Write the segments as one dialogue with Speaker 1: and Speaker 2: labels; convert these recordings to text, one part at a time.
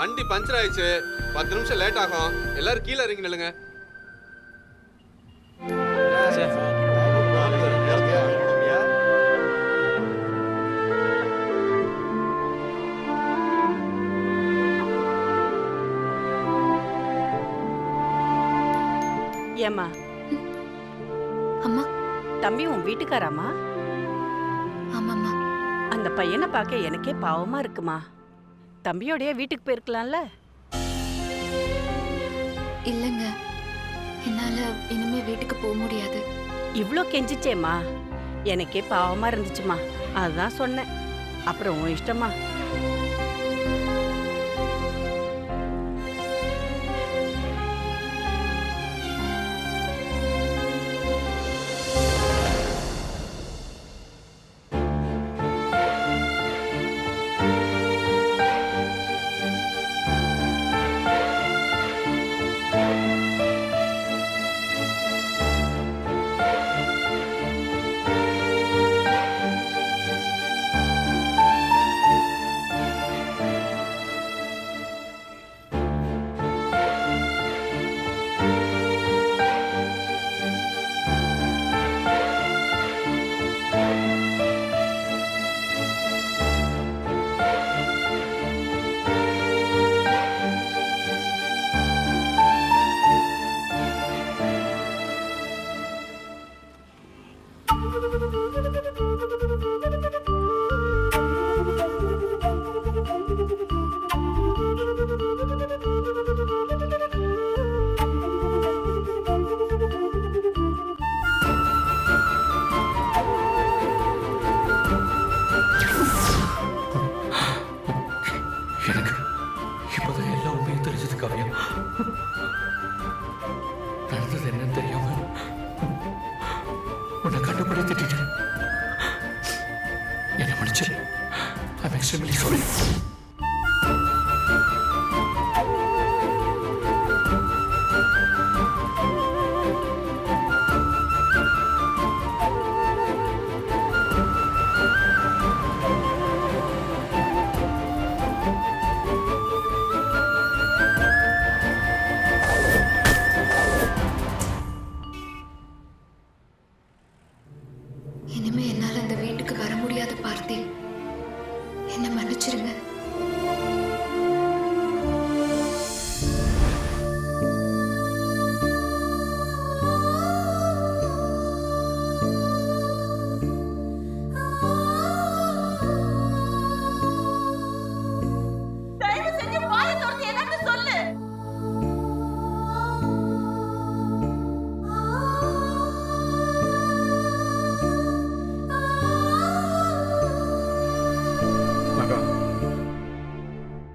Speaker 1: வண்டி பஞ்சர் ஆயிடுச்சு. பத்து நிமிஷம் லேட் ஆகும். எல்லாரும் கீழே இறங்கி நில்லுங்க.
Speaker 2: ஏம்மா?
Speaker 3: அம்மா.
Speaker 2: தம்பி உன் வீட்டுக்காராமா
Speaker 3: ஆமாம்மா.
Speaker 2: அந்த பையனை பார்க்க எனக்கே பாவமா இருக்குமா? தம்பியோடய வீட்டுக்கு போயிருக்கலாம்ல?
Speaker 3: இல்லைங்க. என்னால இனிமே வீட்டுக்கு போக முடியாது.
Speaker 2: இவ்ளோ கெஞ்சிச்சேம்மா. எனக்கே பாவமா இருந்துச்சுமா அதுதான் சொன்னேன். அப்புறம் உன் இஷ்டமா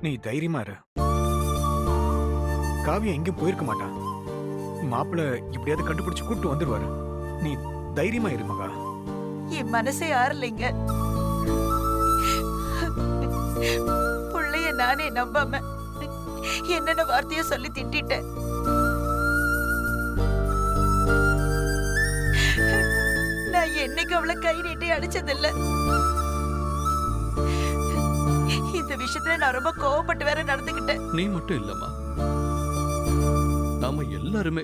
Speaker 4: நீ தைரியமா இரு. காவியா எங்கேயும் போயிருக்க மாட்டான் மாப்பிள்ள எப்படியாவது கண்டுபிடிச்சு கூட்டு வந்துடுவாரு நீ தைரியமா இரு மகா.
Speaker 5: என் மனசே ஆறலைங்க. புள்ளைய நானே நம்பாம என்னென்ன வார்த்தைய சொல்லி திட்டேன் நான் என்னைக்கு அவளை கை நீட்டி அடிச்சதில்லை. விஷயத்துல நான் ரொம்ப கோவப்பட்டு வேற நடந்துகிட்டேன்
Speaker 6: நீ மட்டும் இல்லம்மா. நாம எல்லாருமே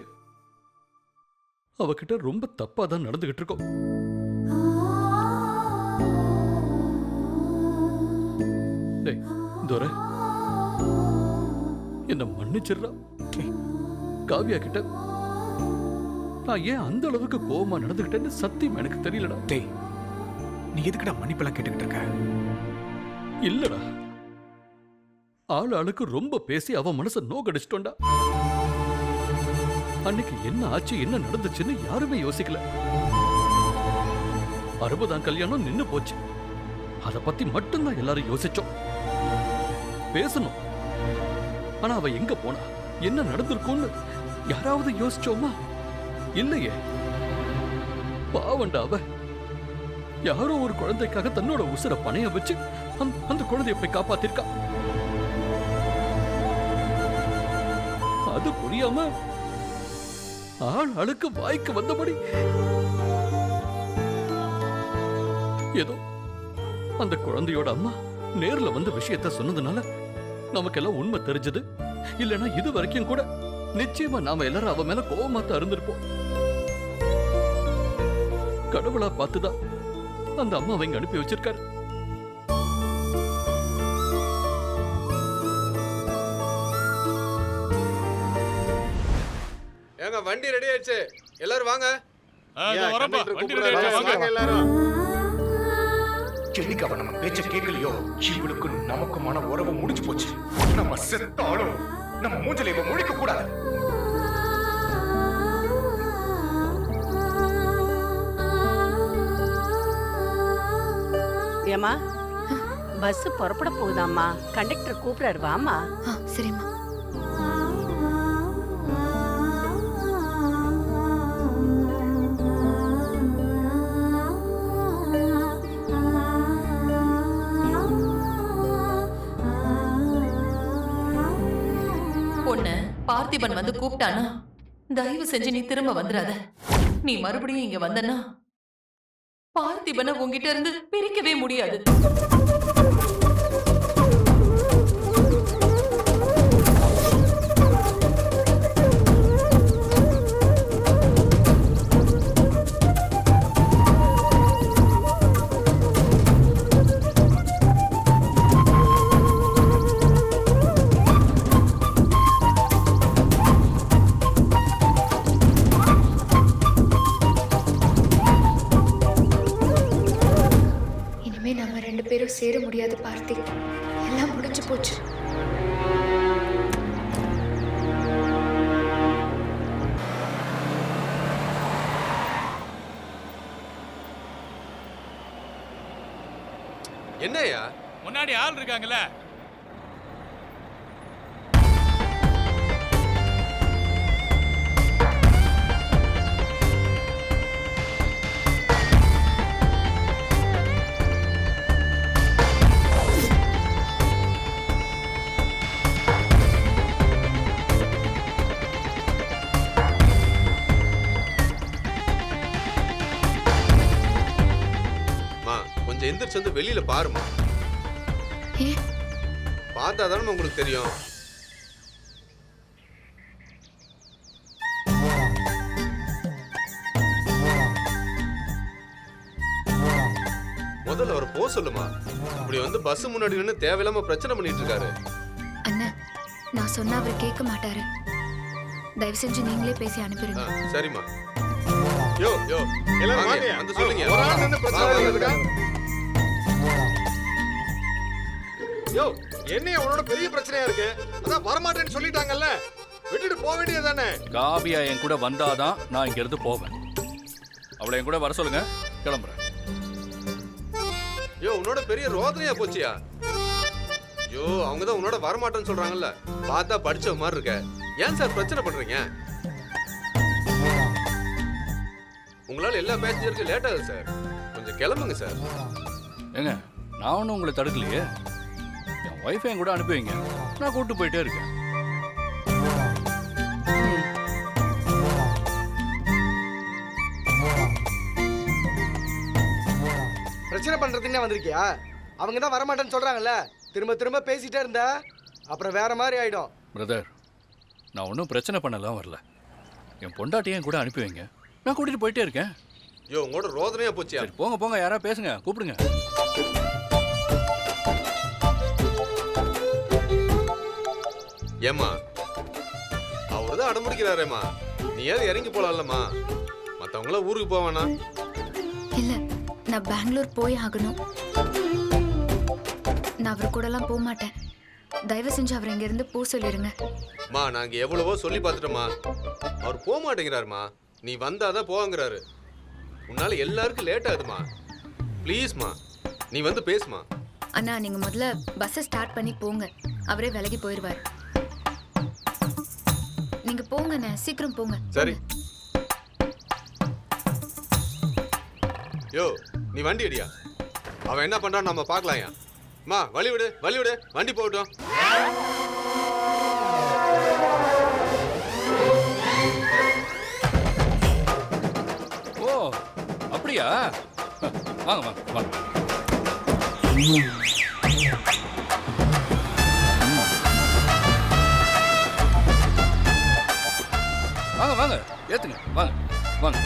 Speaker 6: அவகிட்ட ரொம்ப தப்பா தான் நடந்துகிட்டு இருக்கோம். டேய் துரை. என்ன மன்னிச்சிடுறா. காவியா கிட்ட நான் ஏன் அந்த அளவுக்கு கோவமா நடந்துகிட்டேன்னு சத்தியம் எனக்கு தெரியலடா.
Speaker 4: டேய் நீ எதுக்குடா மன்னிப்பெல்லாம் கேட்டுக்கிட்டு இருக்க?
Speaker 6: இல்லடா. ஆள் ஆளுக்கு ரொம்ப பேசி அவன் மனச நோக்கடிச்சிட்டோண்டா. அன்னைக்கு என்ன ஆச்சு என்ன நடந்துச்சுன்னு யாருமே யோசிக்கல. அறுபதாம் கல்யாணம் நின்னு போச்சு. அத பத்தி மட்டும்தான் எல்லாரும் யோசிச்சோம். பேசணும். ஆனா அவ எங்க போனா? என்ன நடந்திருக்கும்னு யாராவது யோசிச்சோமா? இல்லையே. பாவண்டா அவ.
Speaker 7: யாரோ ஒரு குழந்தைக்காக தன்னோட உசுரை பணைய வச்சு அந்த அந்த குழந்தைய போய் காப்பாத்திருக்கா. அது புரியாம ஆள் அழுக்கு வாய்க்கு வந்தபடி ஏதோ அந்த குழந்தையோட அம்மா நேர்ல வந்து விஷயத்த சொன்னதுனால நமக்கெல்லாம் உண்மை தெரிஞ்சது. இல்லனா இது வரைக்கும் கூட நிச்சயமா நாம எல்லாரும் அவ மேல கோபமா தான் இருந்திருப்போம். கடவுளா பார்த்துதான் அந்த அம்மாவை இங்க அனுப்பி வச்சிருக்காரு.
Speaker 1: வாங்க. எல்லாரும்.
Speaker 8: என்னைக்கு நம்ம பேச்ச கேட்கலையோ? இவளுக்கு நமக்குமான உறவு முடிஞ்சு போச்சு. நம்ம செத்தாலும் நம்ம மூஞ்சில இவ முழிக்க கூடாது.
Speaker 2: ஏமா பஸ் புறப்பட போகுதாம்மா. கண்டக்டர் கூப்பிடாரு வாமா
Speaker 3: சரிம்மா.
Speaker 9: பார்த்திபன் வந்து கூப்பிட்டானா? தயவு செஞ்சு நீ திரும்ப வந்துடாத நீ மறுபடியும் இங்க வந்தனா? பார்த்திபனை உன்கிட்ட இருந்து பிரிக்கவே முடியாது.
Speaker 3: சேர முடியாது பார்த்தி. எல்லாம் முடிஞ்சு போச்சு.
Speaker 1: என்னய்யா?
Speaker 10: முன்னாடி ஆள் இருக்காங்கல்ல?
Speaker 1: மா கொஞ்சம் எந்திரிச்சு வந்து வெளியில பாருமா. பார்த்தா தானே உங்களுக்கு தெரியும். முதல்ல அவர் போ சொல்லுமா. இப்படி வந்து பஸ் முன்னாடி நின்று தேவையில்லாம பிரச்சனை பண்ணிட்டு இருக்காரு.
Speaker 3: அண்ணன் நான் சொன்னா அவர் கேட்க மாட்டாரு. தயவு செஞ்சு நீங்களே பேசி அனுப்பிடுங்க.
Speaker 1: சரிம்மா.
Speaker 11: யோ யோ. எல்லாரும்
Speaker 1: வாங்க, வந்து சொல்லுங்க.
Speaker 11: ஒரு ஆள் நின்னு பிரச்சனை
Speaker 1: வாங்க.
Speaker 11: யோ என்னைய உன்னோட பெரிய பிரச்சனையா இருக்கு? அதான் வரமாட்டேன்னு சொல்லிட்டாங்கல்ல. விட்டுட்டு போக வேண்டியதுதானே?
Speaker 7: காவியா என் கூட வந்தாதான் நான் இங்க இருந்து போவேன். அவளை என் கூட வர சொல்லுங்க. கிளம்புறேன்.
Speaker 1: யோ உன்னோட பெரிய ரோதனையா போச்சியா? ஐயோ அவங்க தான் உன்னோட வரமாட்டேன்னு சொல்றாங்கல்ல. பார்த்தா படிச்ச மாதிரி இருக்க. ஏன் சார் பிரச்சனை பண்றீங்க? உங்களால எல்லா பேசஞ்சருக்கும் லேட் ஆகுது சார் கொஞ்சம் கிளம்புங்க சார்
Speaker 7: ஏங்க நான் ஒன்றும் உங்களை தடுக்கலையே. என் ஒய்ஃபை என் கூட அனுப்பி வைங்க. நான் கூட்டு போயிட்டே இருக்கேன்.
Speaker 12: பிரச்சனை பண்றதுன்னே வந்திருக்கியா? அவங்க தான் வரமாட்டேன்னு சொல்றாங்கல்ல. திரும்ப திரும்ப பேசிட்டே இருந்தா அப்புறம் வேற மாதிரி ஆயிடும்.
Speaker 7: பிரதர் நான் ஒன்றும் பிரச்சனை பண்ணலாம் வரல. என் பொண்டாட்டியை என் கூட அனுப்பி வைங்க. நான் கூட்டிட்டு போயிட்டே இருக்கேன்.
Speaker 1: யோ உங்களோட ரோதனையா போச்சியா
Speaker 7: சரி போங்க போங்க யாரா பேசுங்க கூப்பிடுங்க.
Speaker 1: ஏம்மா அவரு தான் அடம்பிடிக்கிறாரேம்மா நீயாவது இறங்கி போலாம்லம்மா. மத்தவங்களாம் ஊருக்கு போவானா
Speaker 3: இல்ல நான் பெங்களூர் போய் ஆகணும். நான் அவர் கூடலாம் போக மாட்டேன். தயவு செஞ்சு அவர் இங்க இருந்து போ சொல்லிருங்க.
Speaker 1: மா நாங்க எவ்வளவோ சொல்லி பார்த்துட்டோமா அவர் போக மாட்டேங்கிறாருமா. நீ வந்தாதான் போவாங்கிறாரு. உன்னால எல்லாருக்கும் லேட் ஆகுதுமா. ப்ளீஸ்மா நீ வந்து பேசுமா.
Speaker 3: அண்ணா நீங்க முதல்ல பஸ்ஸை ஸ்டார்ட் பண்ணி போங்க. அவரே விலகி போயிடுவார் நீங்க போங்கண்ணே சீக்கிரம் போங்க.
Speaker 1: சரி. யோ நீ வண்டி அடியா? அவன் என்ன பண்றான்னு நம்ம பார்க்கலாம்யா அம்மா வழி விடு வழி விடு. வண்டி போகட்டும்.
Speaker 7: அப்படியா? வாங்க வாங்க வாங்க. வாங்க வாங்க ஏத்துங்க. வாங்க வாங்க.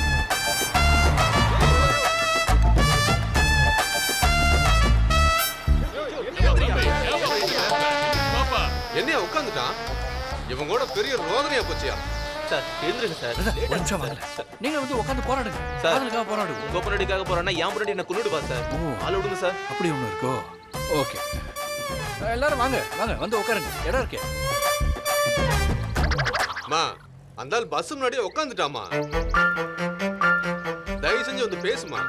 Speaker 10: பாப்பா
Speaker 1: என்னையா உட்காந்துட்டான் இவங்க கூட பெரிய ரோதனையா போச்சியா?
Speaker 13: சார் எழுந்துருங்க சார்.
Speaker 7: ஒரு நிமிஷம் வாங்க. நீங்க வந்து உட்காந்து போராடுங்க.
Speaker 13: சார்.
Speaker 7: காதலுக்காக போராடுங்க.
Speaker 13: உங்க பொண்ணடிக்காக போறேன்னா என் பொண்ணடி என்ன கொண்டுடுவா சார்.
Speaker 7: ஓ.
Speaker 13: ஆள் விடுங்க சார்.
Speaker 7: அப்படி இருக்கோ? ஓகே. எல்லாரும் வாங்க வாங்க வந்து உட்காருங்க. இடம் இருக்கே?
Speaker 1: அம்மா அந்த ஆள் பஸ் முன்னாடியே உட்காந்துட்டாமா தயவு செஞ்சு வந்து பேசுமா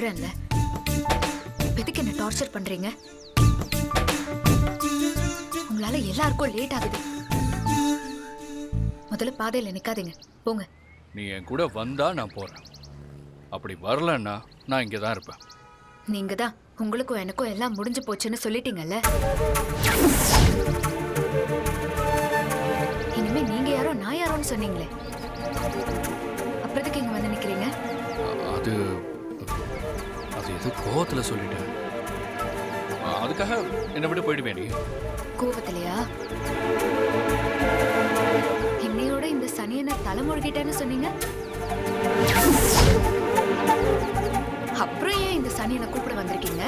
Speaker 3: சொல்றேன்ல. எதுக்கு என்ன டார்ச்சர் பண்றீங்க? உங்களால எல்லாருக்கும் லேட் ஆகுது. முதல்ல பாதையில நிக்காதீங்க. போங்க.
Speaker 7: நீ என் கூட வந்தா நான் போறேன். அப்படி வரலன்னா நான் இங்கே தான் இருப்பேன்.
Speaker 3: நீங்க தான் உங்களுக்கும் எனக்கும் எல்லாம் முடிஞ்சு போச்சுன்னு சொல்லிட்டீங்கல்ல? இனிமே நீங்க யாரோ நான் யாரோன்னு சொன்னீங்களே. அப்புறத்துக்கு இங்க வந்து நிக்கிறீங்க?
Speaker 7: அது எது கோவத்தில் சொல்லிட்டேன் அதுக்காக என்னை விட்டு போயிடுவே நீ
Speaker 3: கோவத்திலையா? இன்னையோட இந்த சனியனை தலைமுழுகிட்டேன்னு சொன்னீங்க? அப்புறம் ஏன் இந்த சனியனை கூப்பிட வந்திருக்கீங்க?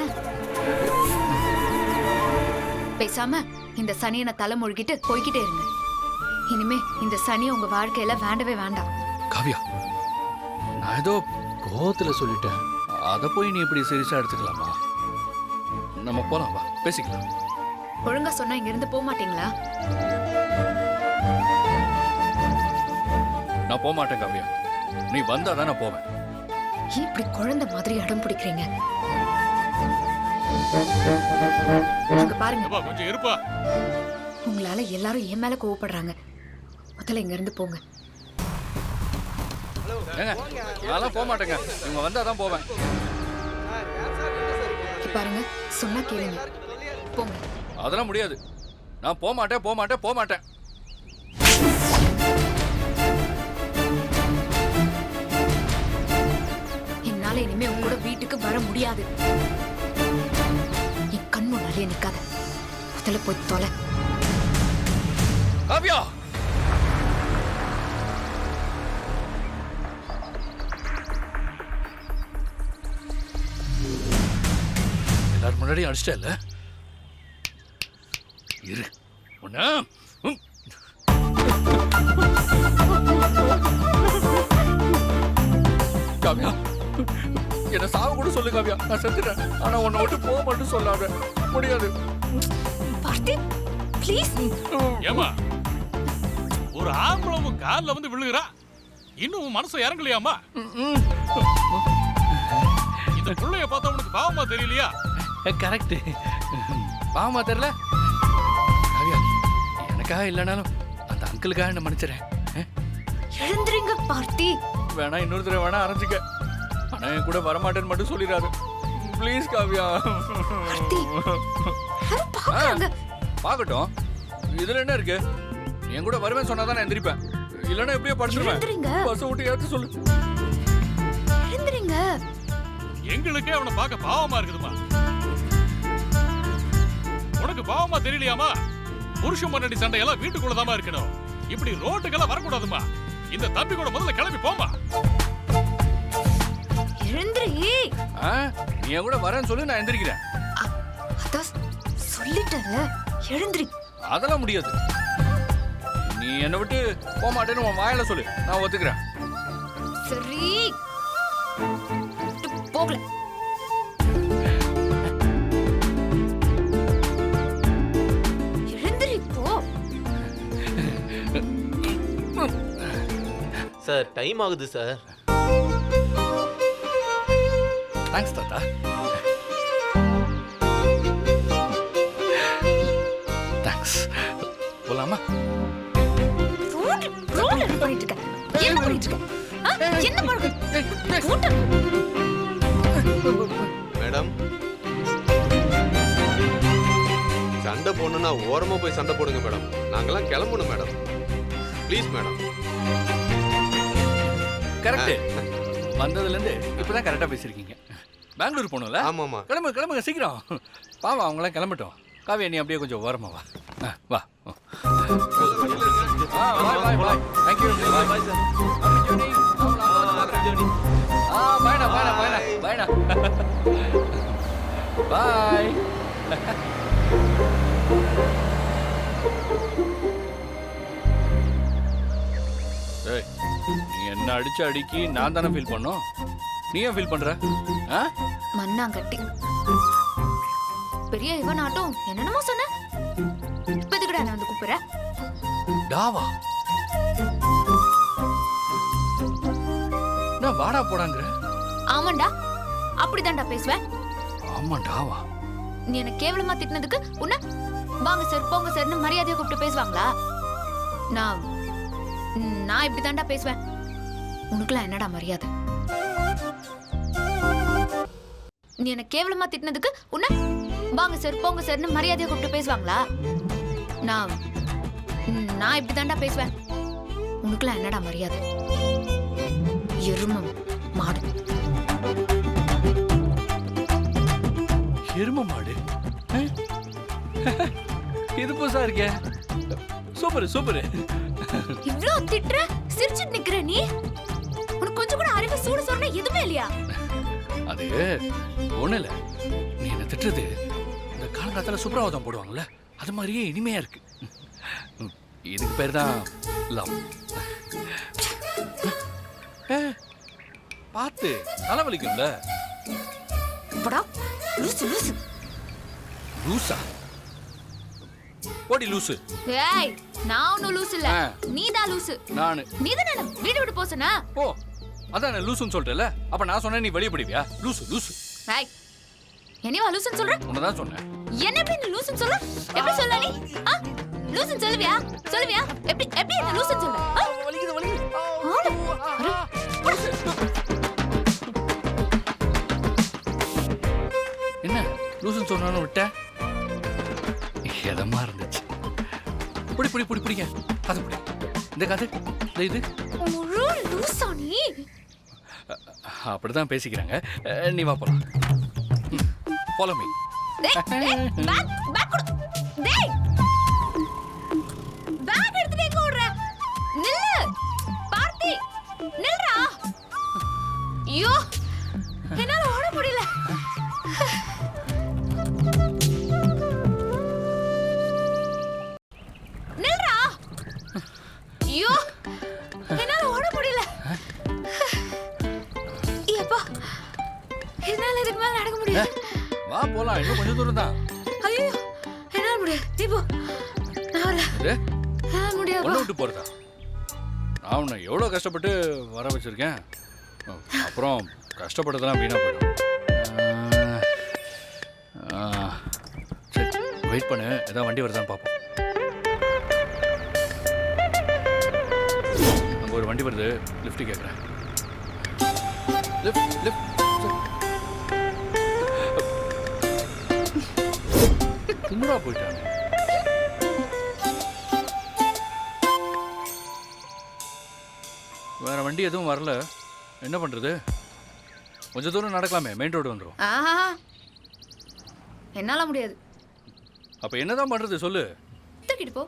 Speaker 3: பேசாம இந்த சனியனை தலைமுழுகிட்டு போய்கிட்டே இருங்க. இனிமே இந்த சனி உங்க வாழ்க்கையில வேண்டவே வேண்டாம்.
Speaker 7: காவியா நான் ஏதோ கோவத்தில் சொல்லிட்டேன். அதை போய் நீ இப்படி சீரியஸாக எடுத்துக்கலாமா? நம்ம போலாம் வா பேசிக்கலாம்.
Speaker 3: ஒழுங்கா சொன்னா இங்க இருந்து போக மாட்டீங்களா?
Speaker 7: நான் போக மாட்டேன் காவியா. நீ வந்தா தான் நான் போவேன்.
Speaker 3: ஏன் இப்படி குழந்தை மாதிரி அடம் பிடிக்கிறீங்க? அங்க பாருங்க.
Speaker 10: கொஞ்சம் இருப்பா.
Speaker 3: உங்களால எல்லாரும் என் மேல கோவப்படுறாங்க. முதல்ல இங்க இருந்து போங்க.
Speaker 7: ஏங்க நான்லாம் போக மாட்டேங்க இவங்க வந்தா தான் போவேன்?
Speaker 3: பாருங்க சொன்னா கேளுங்க. போங்க.
Speaker 7: அதெல்லாம் முடியாது. நான் போக மாட்டேன் போக மாட்டேன் போக மாட்டேன்
Speaker 3: என்னால இனிமே உங்க கூட வீட்டுக்கு வர முடியாது. என் கண் முன்னாலே நிக்காத. முதல்ல போய் தொலை.
Speaker 7: காவியா! எல்லாரும் முன்னாடியும் அடிச்சிட்டல இரு. ஒண்ணா. ம். காவியா என்ன சாவ கூட சொல்லு காவியா. நான் செத்துட்டேன். ஆனா உன்னை விட்டு போக மட்டும் சொல்லாத. முடியாது.
Speaker 3: பார்த்தி ப்ளீஸ்
Speaker 10: ஏமா ஒரு ஆம்பளை உன் கால்ல வந்து விழுகிறா. இன்னும் உன் மனசு இறங்கலையாமா இந்த புள்ளைய பார்த்தா உனக்கு பாவமா தெரியலையா?
Speaker 7: கரெக்ட் பாவமா தெரியல. காவியா எனக்காக இல்லைனாலும் அந்த அங்கிளுக்காக என்ன மன்னிச்சிடறேன்? அஹ்,
Speaker 3: எழுந்துறீங்க பார்த்தி.
Speaker 7: வேணா இன்னொரு தடவை வேணா அரைஞ்சிக்க. ஆனா என் கூட வரமாட்டேன்னு மட்டும் சொல்லிடாது. ப்ளீஸ் காவியா. பார்க்கட்டும். இதுல என்ன இருக்கு? என் கூட வருவேன் சொன்னா தான் நான் எந்திரிப்பேன். இல்லைன்னா எப்படியோ. படிச்சிருவேன் பஸ் விட்டு ஏத்து சொல்லு.
Speaker 10: எங்களுக்கே அவனை பார்க்க பாவமா இருக்குதுமா உனக்கு பாவமா தெரியலையாமா? புருஷன் மன்னடி சண்டையெல்லாம் வீட்டுக்குள்ளதாமா இருக்கணும். இப்படி ரோட்டுக்கெல்லாம் வரக்கூடாதுமா இந்த தம்பி கூட முதல்ல கிளம்பி போமா
Speaker 3: எழுந்துறீ
Speaker 7: ஆ, நீ என் கூட வரேன்னு சொல்லி நான் எந்திரிக்கிறேன்.
Speaker 3: அதான் சொல்லிட்டேன்ல எழுந்துறீ
Speaker 7: அதெல்லாம் முடியாது. நீ என்னை விட்டு போக மாட்டேன்னு உன் வாயில சொல்லு. நான் ஒத்துக்கிறேன்.
Speaker 3: சரி. போகல.
Speaker 13: சார் டைம் ஆகுது சார்.
Speaker 7: தேங்க்ஸ் தாத்தா. தேங்க்ஸ் போலாமா?
Speaker 3: ரோடு ரோடு என்ன பண்ணிட்டு இருக்க என்ன பண்ணிட்டு இருக்க ஆ? என்ன பண்ணுங்க
Speaker 1: மேடம். சண்டை போடணும்னா ஓரமா போய் சண்டை போடுங்க மேடம். நாங்கெல்லாம் கிளம்பணும் மேடம். Please madam.
Speaker 7: கரெக்ட் வந்ததுல இருந்து இப்பதான் கரெக்டா பேசிருக்கீங்க பெங்களூர் போகணும்ல?
Speaker 1: ஆமாமா
Speaker 7: கிளம்பு கிளம்புங்க சீக்கிரம். பாவம் அவங்களாம் கிளம்பட்டும். காவியா நீ அப்படியே கொஞ்சம் ஓரமா வா. ஆ, வா. ஆ, என்ன அடிச்ச அடிக்கி நான் தானே ஃபீல் பண்ணோம். நீ ஏன் ஃபீல் பண்ற? ஆ?
Speaker 3: மண்ணாங்கட்டி. பெரிய இவன் ஆட்டம் என்னென்னமோ சொன்ன. இப்ப எதுக்குடா என்ன வந்து கூப்பிடுற
Speaker 7: டாவா. நான் வாடா போடாங்கிற?
Speaker 3: ஆமாண்டா அப்படிதான்டா பேசுவேன்.
Speaker 7: ஆமா டாவா.
Speaker 3: நீ என்ன கேவலமா திட்டினதுக்கு உன்ன வாங்க சார் போங்க சார்னு மரியாதையா கூப்பிட்டு பேசுவாங்களா? நான் ம், நான் இப்படிதான்டா பேசுவேன். உனக்குலாம் என்னடா மரியாதை? நீ என்ன கேவலமா திட்டினதுக்கு உன்ன வாங்க சார் போங்க சார்னு மரியாதையா கூப்பிட்டு பேசுவாங்களா? நான் நான் இப்படிதான்டா பேசுவேன். உனக்குலாம் என்னடா மரியாதை? எருமம் மாடு.
Speaker 7: எரும மாடு? இது புதுசா இருக்கே. Super super.
Speaker 3: இவ்ளோ திட்டுற? சிரிச்சிட்டு சொன்ன எதுவுமே இல்லையா?
Speaker 7: அது ஒண்ணு இல்ல. நீ என்ன திட்டுறது? இந்த காலங்காத்தால சுப்ரவாதம் போடுவாங்கல்ல அது மாதிரியே இனிமையா இருக்கு. இதுக்கு பேர் தான் லவ். பார்த்து தலைவலிக்கும்ல
Speaker 3: படா லூசு லூசு.
Speaker 7: லூசா? ஓடி லூசு.
Speaker 3: ஏய் நான் ஒன்னும் லூசு இல்ல.
Speaker 7: ஆ.
Speaker 3: நீதான் லூசு.
Speaker 7: நானு.
Speaker 3: நீ தானே வீடு விட்டு போ சொன்ன.
Speaker 7: ஓ அதான் நான் லூசுன்னு சொல்லிட்டேல அப்ப நான் சொன்னேன் நீ வெளியே போடுவியா லூசு லூசு.
Speaker 3: ஏய் என்னவா லூசுன்னு சொல்ற?
Speaker 7: உன்னதான் சொன்னேன்.
Speaker 3: என்ன எப்படி நீ லூசுன்னு சொல்ற? எப்படி சொல்ல நீ? ஆ? லூசுன்னு சொல்லுவியா? சொல்லுவியா? எப்படி எப்படி என்ன லூசுன்னு சொல்ற? ஆ? ஆளு. அரு,
Speaker 7: என்ன? லூசுன்னு சொன்னாலும் விட்ட எதமா இருந்துச்சு? புடி புடி புடி பிடிங்க. புடி. இந்த காது இந்த இது.
Speaker 3: ஒரு லூசா நீ?
Speaker 7: அப்படிதான் பேசிக்கிறாங்க. நீ வா போலாம். ஃபாலோ மீ கஷ்டப்படுதுனா வீணா போயிடும். சரி வெயிட் பண்ணு. ஏதாவது வண்டி வருதான்னு பார்ப்போம். அங்கே ஒரு வண்டி வருது. லிஃப்ட் கேட்குறேன் லிஃப்ட் லிஃப்ட் கும்பரா போயிட்டாங்க. வேறு வண்டி எதுவும் வரல. என்ன பண்ணுறது கொஞ்ச தூரம் நடக்கலாமே மெயின் ரோடு வந்துடும்
Speaker 3: ஆஹா என்னால முடியாது.
Speaker 7: அப்ப என்னதான் பண்றது சொல்லு.
Speaker 3: தூக்கிட்டு போ.